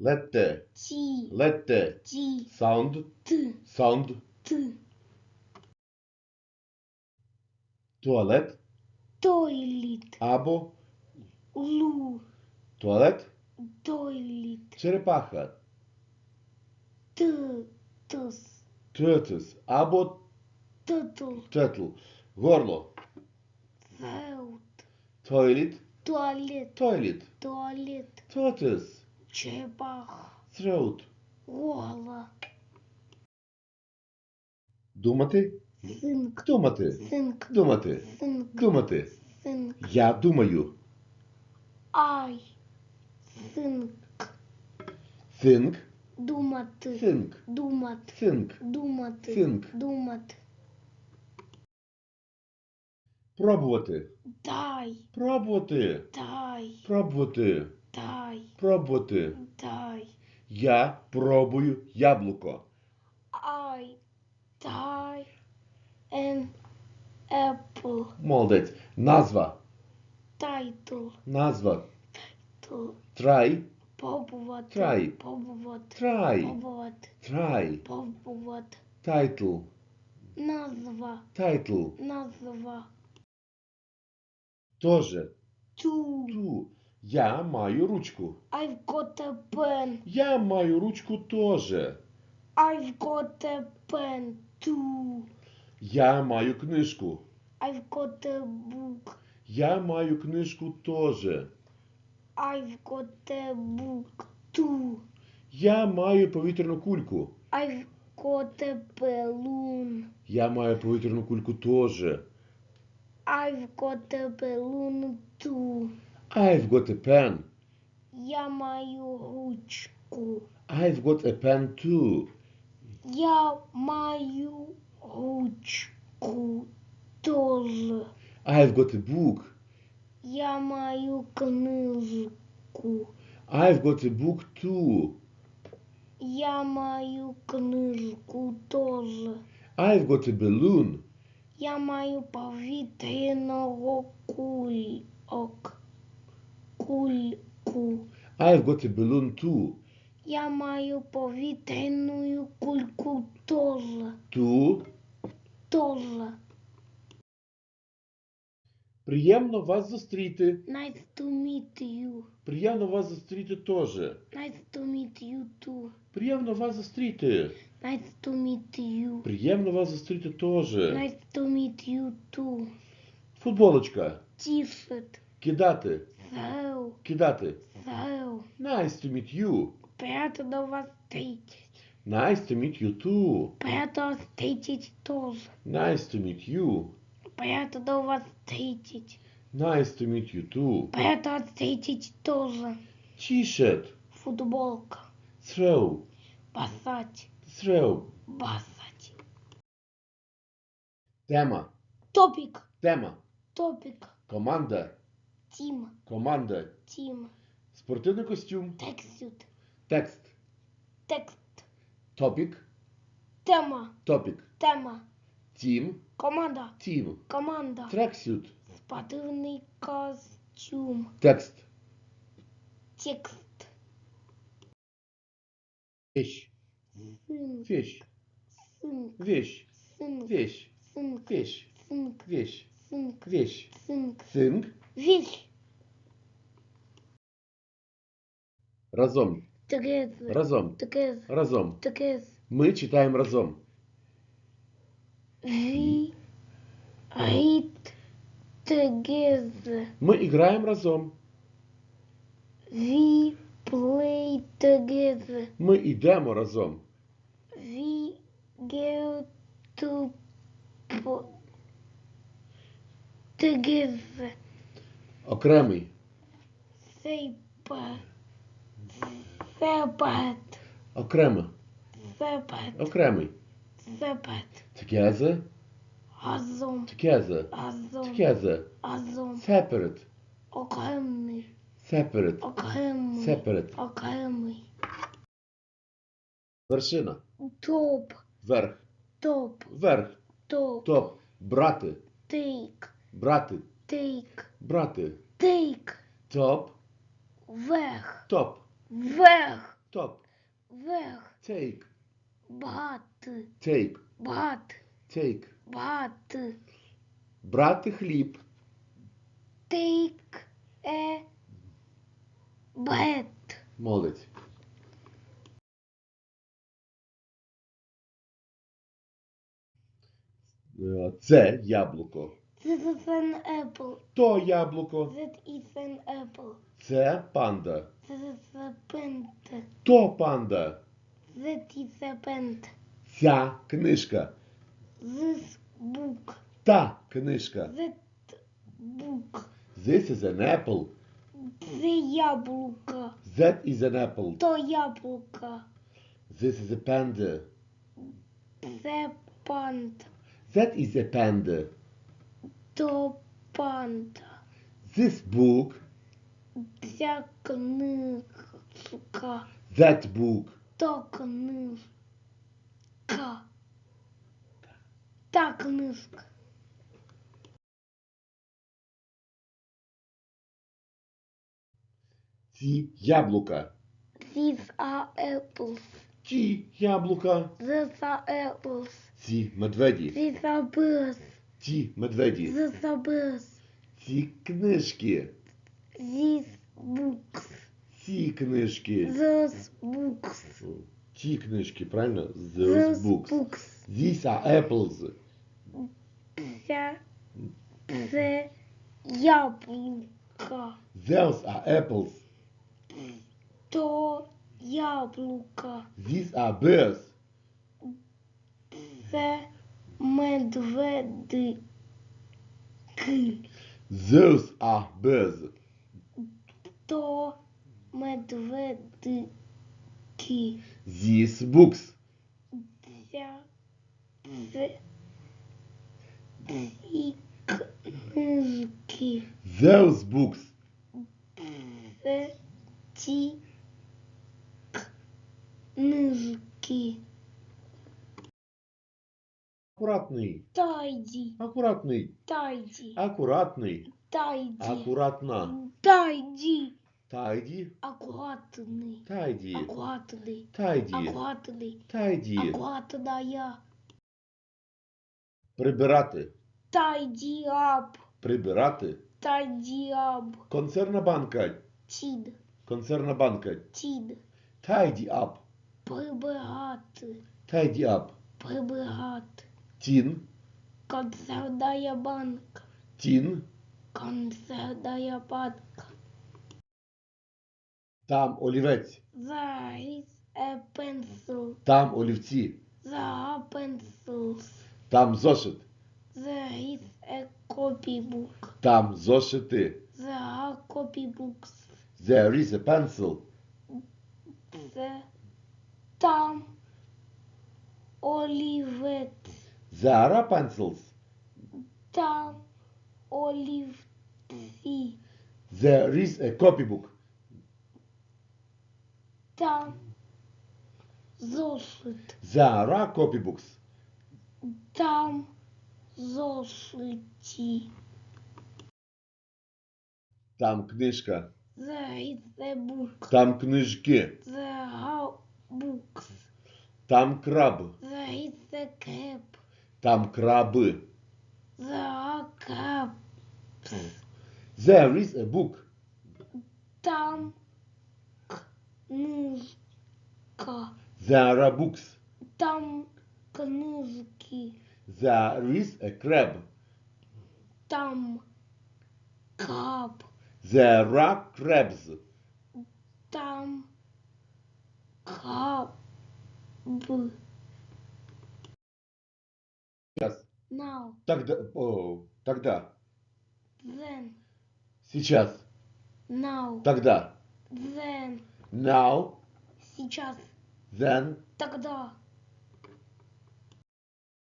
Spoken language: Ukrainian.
Лете. Ті. Лете. Ті. Sound. Т. Sound. Т. Туалет. Тойліт. Або Лу. туалет. Тойліт. Черепаха. Т. Тус. Тетис. Або Титул. тетл. Горло. Зеут. Тойліт. Туалет. Тойліт. Туалет. Тотис. Черепаха. Throat. Горло. Думати. Синк. Думати. Синк. Думати. Синк. Думати. Синк. Я думаю. Ай. Синк. Think. Думати. Think. Думати. Think. Думати. Think. Думати. Пробувати. Дай. Пробувати. Дай. Пробувати. Дай. Пробувати. Дай. Я пробую яблуко. I die an apple. Молодець. Назва. Title. Назва. To Try. побувати. Try. Побувати. Try. Побувати. Try. Побувати. Title. Назва. Title. Назва. Тоже. To. Ту. Я маю ручку. I've got a pen. Я маю ручку тоже. I've got a pen. To. Я маю книжку. I've got a book. Я маю книжку тоже. I've got a book. To. Я маю повітряну кульку. I've got a balloon. Я маю повітряну кульку тоже. I've got a balloon too. I've got a pen. Я маю ручку. I've got a pen too. Я маю ручку тоже. I've got a book. Я маю книжку. I've got a book too. Я маю книжку тоже. I've got a balloon. Я маю повітряного кульок. Кульку. I've got a balloon too. Я маю повітряну кульку тоже. Too. Тоже. Приємно вас зустріти. Nice to meet you. Приємно вас зустріти тоже. Nice to meet you too. Приємно вас зустріти. Nice to meet you. Приємно вас зустріти тоже. Nice to meet you too. Футболочка. T-shirt. Кидати. So, Кидати. so. Nice to meet you. Приятно вас встретить. Nice to meet you too. Приятно вас встретить тоже. Nice to meet you. Приятно вас встретить. Nice to meet you too. Приятно вас встретить тоже. T-shirt. Футболка. Throw. Басать. Throw. Басать. Тема. Топик. Тема. Топик. Команда. Тим. Команда. Тим. Спортивний костюм. Тексют. Текст. Текст. Топік. Тема. Топік. Тема. Тім. Команда. Тім. Команда. Трексют. Спортивний костюм. Текст. Текст. Вещь. Сын. Вещь. Сын. Вещь. Сын. Вещь. Сын. Вещь. Сын. Вещь. Сын. Вещь. Сын. Think. Вещь. Разом. Together. Разом. Together. Разом. Together. Ми читаємо разом. We read together. Ми граємо разом. We play together. Ми йдемо разом. We go to together. Окремий. Separate. Separate. Окремо. Separate. Окремий. Separate. Together. Разом. Together. Разом. Together. Разом. Separate. Окремий. Separate. Окремий. Separate. Окремий. Вершина. Топ. Верх. Топ. Верх. Топ. Топ. Брати. Тейк. Брати. Тейк. Брати. Тейк. Топ. Вверх. Топ. Вверх. Top. Вверх. Take. Брат. Take. Брат. Take. Брат. Брати хліб. Take a bread. Молодець. Е, Це яблуко. This is an apple. То яблуко. That is an apple. Це панда. This is a pant. То панда. That is a pant. Ця книжка. This book. Та книжка. That book. This is an apple. Це яблуко. That is an apple. То яблуко. This is a panda. Це пант. That is a panda. То панта. This book. Ця книжка. That book. То книжка. Та книжка. Ці яблука. These are apples. Ті яблука. These are apples. Ці медведі. These are birds. Ті медведі. Ці книжки. These books. Ці книжки. Those books. Ті книжки, правильно? Those books. books. These are apples. Ця це яблука. Those are apples. То яблука. These are bears. Це medvede que Zeus arbeze to de que these books ja. E knižky those books ti knižky Акуратний. Тайді, Акуратний. тайді, Акуратний. тайді, Акуратна. тайді. Тайді. Акуратний, Тайді. акуратний, Тайді. акуратний, Тайді. акуратная. Прибирати. Тайді ап, Прибирати. тайді ап. Концерна банка. Тід, Концерна банка. тід. Tidy up. Прибирати, Tidy up. прибирати. Тін. Концертная банка, Тін. концертная банка. Там олівець. There is a pencil. Там олівці. There are pencils. Там зошит. There is a copybook. Там зошити. There are copybooks. There is a pencil. Це там олівець. There are pencils. Там олівці. There is a copybook. Там зошит. There are copybooks. Там зошиті. Там книжка. There is a book. Там книжки. There are books. Там краб. There is a crab. Там краби. There are crabs. There is a book. Там книжка. There are books. Там книжки. There is a crab. Там краб. There are crabs. Там краб. Now. Тогда. О, тогда. Then. Сейчас. Now. Тогда. Then. Now. Сейчас. Then. Тогда.